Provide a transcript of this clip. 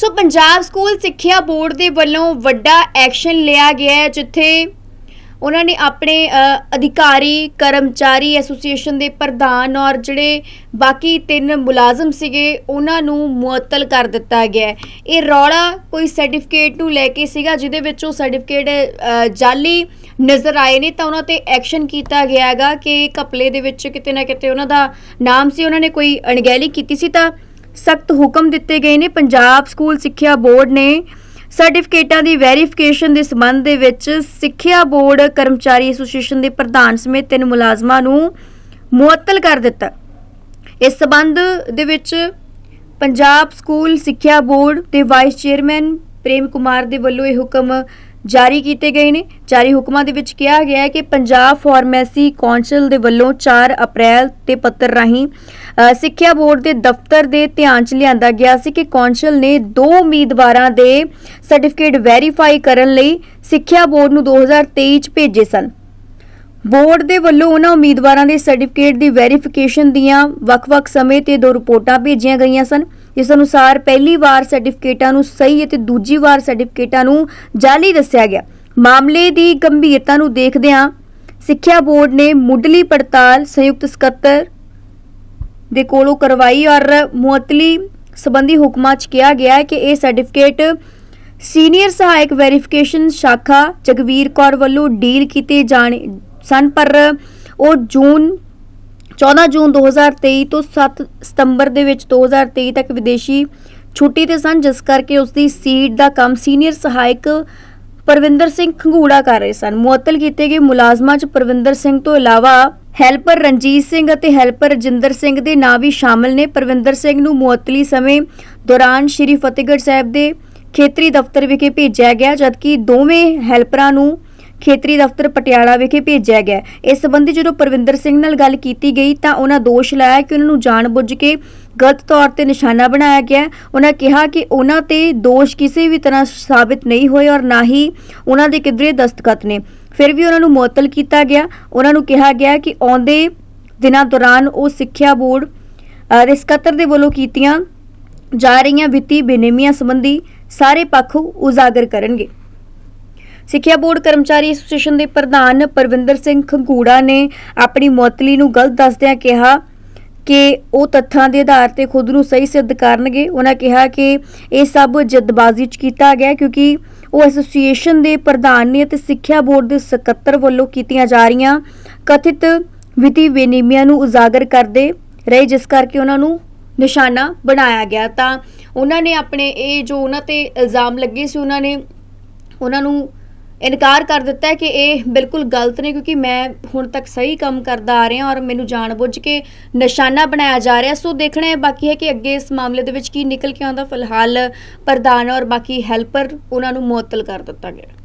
ਸੋ Punjab school ਸਿੱਖਿਆ board ਦੇ ਵੱਲੋਂ ਵੱਡਾ ਐਕਸ਼ਨ ਲਿਆ ਗਿਆ ਹੈ ਜਿੱਥੇ ਉਹਨਾਂ ਨੇ ਆਪਣੇ ਅਧਿਕਾਰੀ ਕਰਮਚਾਰੀ ਐਸੋਸੀਏਸ਼ਨ ਦੇ ਪ੍ਰਧਾਨ ਔਰ ਜਿਹੜੇ ਬਾਕੀ ਤਿੰਨ ਮੁਲਾਜ਼ਮ ਸੀਗੇ ਉਹਨਾਂ ਨੂੰ ਮੁਅੱਤਲ ਕਰ ਦਿੱਤਾ ਗਿਆ ਇਹ ਰੌਲਾ ਕੋਈ ਸਰਟੀਫਿਕੇਟ ਨੂੰ ਲੈ ਕੇ ਸੀਗਾ ਜਿਹਦੇ ਵਿੱਚ ਉਹ ਸਰਟੀਫਿਕੇਟ ਅ, ਜਾਲੀ ਨਜ਼ਰ ਆਏ ਨੇ ਤਾਂ ਉਹਨਾਂ ਤੇ ਐਕਸ਼ਨ ਕੀਤਾ ਗਿਆ ਹੈਗਾ ਕਿ ਘਪਲੇ ਦੇ ਵਿੱਚ ਕਿਤੇ ਨਾ ਕਿਤੇ ਉਹਨਾਂ ਦਾ ਨਾਮ ਸੀ ਉਹਨਾਂ ਨੇ ਕੋਈ ਅਣਗਹਿਲੀ ਕੀਤੀ ਸੀ ਤਾਂ ਸਖਤ ਹੁਕਮ ਦਿੱਤੇ ਗਏ ਨੇ। ਪੰਜਾਬ ਸਕੂਲ ਸਿੱਖਿਆ ਬੋਰਡ ਨੇ ਸਰਟੀਫਿਕੇਟਾਂ ਦੀ ਵੈਰੀਫਿਕੇਸ਼ਨ ਦੇ ਸੰਬੰਧ ਦੇ ਵਿੱਚ ਸਿੱਖਿਆ ਬੋਰਡ ਕਰਮਚਾਰੀ ਐਸੋਸੀਏਸ਼ਨ ਦੇ ਪ੍ਰਧਾਨ ਸਮੇਤ ਤਿੰਨ ਮੁਲਾਜ਼ਮਾਂ ਨੂੰ ਮੁਅੱਤਲ ਕਰ ਦਿੱਤਾ। ਇਸ ਸਬੰਧ ਦੇ ਵਿੱਚ ਪੰਜਾਬ ਸਕੂਲ ਸਿੱਖਿਆ ਬੋਰਡ ਦੇ ਵਾਈਸ ਚੇਅਰਮੈਨ ਪ੍ਰੇਮ ਕੁਮਾਰ ਦੇ ਵੱਲੋਂ ਇਹ ਹੁਕਮ ਜਾਰੀ ਕੀਤੇ ਗਏ ਨੇ। ਜਾਰੀ ਹੁਕਮਾਂ ਦੇ ਵਿੱਚ ਕਿਹਾ ਗਿਆ ਹੈ ਕਿ ਪੰਜਾਬ ਫਾਰਮੇਸੀ ਕੌਂਸਲ ਦੇ ਵੱਲੋਂ 4 ਅਪ੍ਰੈਲ ਤੇ ਪੱਤਰ ਰਾਹੀਂ ਸਿੱਖਿਆ ਬੋਰਡ ਦੇ ਦਫ਼ਤਰ ਦੇ ਧਿਆਨ 'ਚ ਲਿਆਂਦਾ ਗਿਆ ਸੀ ਕਿ ਕੌਂਸਲ ਨੇ ਦੋ ਉਮੀਦਵਾਰਾਂ ਦੇ ਸਰਟੀਫਿਕੇਟ ਵੈਰੀਫਾਈ ਕਰਨ ਲਈ ਸਿੱਖਿਆ ਬੋਰਡ ਨੂੰ 2023 'ਚ ਭੇਜੇ ਸਨ। ਬੋਰਡ ਦੇ ਵੱਲੋਂ ਉਹਨਾਂ ਉਮੀਦਵਾਰਾਂ ਦੇ ਸਰਟੀਫਿਕੇਟ ਦੀ ਵੈਰੀਫਿਕੇਸ਼ਨ ਦੀਆਂ ਵੱਖ-ਵੱਖ ਸਮੇਂ ਤੇ ਦੋ ਰਿਪੋਰਟਾਂ ਭੇਜੀਆਂ ਗਈਆਂ ਸਨ। ਜਿਸ ਅਨੁਸਾਰ ਪਹਿਲੀ ਵਾਰ ਸਰਟੀਫਿਕੇਟਾਂ ਨੂੰ ਸਹੀ ਅਤੇ ਦੂਜੀ ਵਾਰ ਸਰਟੀਫਿਕੇਟਾਂ ਨੂੰ ਜਾਲੀ ਦੱਸਿਆ ਗਿਆ। ਮਾਮਲੇ ਦੀ ਗੰਭੀਰਤਾ ਨੂੰ ਦੇਖਦਿਆਂ ਸਿੱਖਿਆ ਬੋਰਡ ਨੇ ਮੁੱਢਲੀ ਪੜਤਾਲ ਸੰਯੁਕਤ ਸਕੱਤਰ ਦੇ ਕੋਲੋਂ ਕਰਵਾਈ ਔਰ ਮੁਅੱਤਲੀ ਸੰਬੰਧੀ ਹੁਕਮਾਂ 'ਚ ਕਿਹਾ ਗਿਆ ਹੈ ਕਿ ਇਹ ਸਰਟੀਫਿਕੇਟ ਸੀਨੀਅਰ ਸਹਾਇਕ ਵੈਰੀਫਿਕੇਸ਼ਨ ਸ਼ਾਖਾ ਜਗਵੀਰ ਕੌਰ ਵੱਲੋਂ ਡੀਲ ਕੀਤੇ ਜਾਣੇ ਸਨ, ਪਰ ਉਹ ਜੂਨ 14 ਜੂਨ 2023 ਤੋਂ 7 ਸਤੰਬਰ ਦੇ ਵਿੱਚ 2023 ਤੱਕ ਵਿਦੇਸ਼ੀ ਛੁੱਟੀ ਤੇ ਸਨ, ਜਿਸ ਕਰਕੇ ਉਸ ਦੀ ਸੀਟ ਦਾ ਕੰਮ ਸੀਨੀਅਰ ਸਹਾਇਕ ਪਰਵਿੰਦਰ ਸਿੰਘ ਖੰਗੂੜਾ ਕਰ ਰਹੇ ਸਨ। ਮੁਅੱਤਲ ਕੀਤੇ ਗਏ ਮੁਲਾਜ਼ਮਾਂ 'ਚ ਪਰਵਿੰਦਰ ਸਿੰਘ ਤੋਂ ਇਲਾਵਾ ਹੈਲਪਰ ਰਣਜੀਤ ਸਿੰਘ ਅਤੇ ਹੈਲਪਰ ਰਜਿੰਦਰ ਸਿੰਘ ਦੇ ਨਾਂ ਵੀ ਸ਼ਾਮਲ ਨੇ। ਪਰਵਿੰਦਰ ਸਿੰਘ ਨੂੰ ਮੁਅੱਤਲੀ ਸਮੇਂ ਦੌਰਾਨ ਸ਼੍ਰੀ ਫਤਿਹਗੜ੍ਹ ਸਾਹਿਬ ਦੇ ਖੇਤਰੀ ਦਫ਼ਤਰ ਵਿਖੇ ਭੇਜਿਆ ਗਿਆ, ਜਦਕਿ ਦੋਵੇਂ ਹੈਲਪਰਾਂ ਨੂੰ ਖੇਤਰੀ ਦਫ਼ਤਰ ਪਟਿਆਲਾ ਵਿਖੇ ਭੇਜਿਆ ਗਿਆ। ਇਸ ਸੰਬੰਧੀ ਜਦੋਂ ਪਰਵਿੰਦਰ ਸਿੰਘ ਨਾਲ ਗੱਲ ਕੀਤੀ ਗਈ ਤਾਂ ਉਹਨਾਂ ਦੋਸ਼ ਲਾਇਆ ਕਿ ਉਹਨਾਂ ਨੂੰ ਜਾਣਬੁੱਝ ਕੇ ਗਲਤ ਤੌਰ ਤੇ ਨਿਸ਼ਾਨਾ ਬਣਾਇਆ ਗਿਆ। ਉਹਨਾਂ ਕਿਹਾ ਕਿ ਉਹਨਾਂ ਤੇ ਦੋਸ਼ ਕਿਸੇ ਵੀ ਤਰ੍ਹਾਂ ਸਾਬਿਤ ਨਹੀਂ ਹੋਏ ਔਰ ਨਾ ਹੀ ਉਹਨਾਂ ਦੇ ਕਿਧਰੇ ਦਸਤਖਤ ਨੇ। ਫਿਰ ਵੀ ਉਹਨਾਂ ਨੂੰ ਮੁਅੱਤਲ ਕੀਤਾ ਗਿਆ। ਉਹਨਾਂ ਨੂੰ ਕਿਹਾ ਗਿਆ ਕਿ ਆਉਂਦੇ ਦਿਨਾਂ ਦੌਰਾਨ ਉਹ ਸਿੱਖਿਆ ਬੋਰਡ ਅ, ਦੇ ਸਕੱਤਰ ਦੇ ਵੱਲੋਂ ਕੀਤੀਆਂ ਜਾ ਰਹੀਆਂ ਵਿੱਤੀ ਬੇਨੇਮੀਆਂ ਸੰਬੰਧੀ ਸਾਰੇ ਪੱਖ ਉਜਾਗਰ ਕਰਨਗੇ। ਸਿੱਖਿਆ ਬੋਰਡ ਕਰਮਚਾਰੀ ਐਸੋਸੀਏਸ਼ਨ ਦੇ ਪ੍ਰਧਾਨ ਪਰਵਿੰਦਰ ਸਿੰਘ ਖੰਗੂੜਾ ਨੇ ਆਪਣੀ ਮੁਅੱਤਲੀ ਨੂੰ ਗਲਤ ਦੱਸਦਿਆਂ ਕਿਹਾ ਕਿ ਉਹ ਤੱਥਾਂ ਦੇ ਆਧਾਰ ਤੇ ਖੁਦ ਨੂੰ ਸਹੀ ਸਿੱਧ ਕਰਨਗੇ। ਉਹਨਾਂ ਕਿਹਾ ਕਿ ਇਹ ਸਭ ਜਦਬਾਜ਼ੀ ਚ ਕੀਤਾ ਗਿਆ ਕਿਉਂਕਿ ਉਹ ਐਸੋਸੀਏਸ਼ਨ ਦੇ ਪ੍ਰਧਾਨ ਨੇ ਅਤੇ ਸਿੱਖਿਆ ਬੋਰਡ ਦੇ ਸਕੱਤਰ ਵੱਲੋਂ ਕੀਤੀਆਂ ਜਾ ਰਹੀਆਂ ਕਥਿਤ ਵਿੱਤੀ ਬੇਨੇਮੀਆਂ ਨੂੰ ਉਜਾਗਰ ਕਰਦੇ ਰਹੇ, ਜਿਸ ਕਰਕੇ ਉਹਨਾਂ ਨੂੰ ਨਿਸ਼ਾਨਾ ਬਣਾਇਆ ਗਿਆ। ਤਾਂ ਉਹਨਾਂ ਨੇ ਆਪਣੇ ਇਹ ਜੋ ਉਹਨਾਂ ਤੇ ਇਲਜ਼ਾਮ ਲੱਗੇ ਸੀ, ਉਹਨਾਂ ਨੇ ਉਹਨਾਂ ਨੂੰ ਇਨਕਾਰ ਕਰ ਦਿੱਤਾ ਹੈ ਕਿ ਇਹ ਬਿਲਕੁਲ ਗਲਤ ਨੇ, ਕਿਉਂਕਿ ਮੈਂ ਹੁਣ ਤੱਕ ਸਹੀ ਕੰਮ ਕਰਦਾ ਆ ਰਿਹਾ ਔਰ ਮੈਨੂੰ ਜਾਣਬੁੱਝ ਕੇ ਨਿਸ਼ਾਨਾ ਬਣਾਇਆ ਜਾ ਰਿਹਾ। ਸੋ ਦੇਖਣਾ ਹੈ ਬਾਕੀ ਹੈ ਕਿ ਅੱਗੇ ਇਸ ਮਾਮਲੇ ਦੇ ਵਿੱਚ ਕੀ ਨਿਕਲ ਕੇ ਆਉਂਦਾ। ਫਿਲਹਾਲ ਪ੍ਰਧਾਨ ਔਰ ਬਾਕੀ ਹੈਲਪਰ ਉਹਨਾਂ ਨੂੰ ਮੁਅੱਤਲ ਕਰ ਦਿੱਤਾ ਗਿਆ।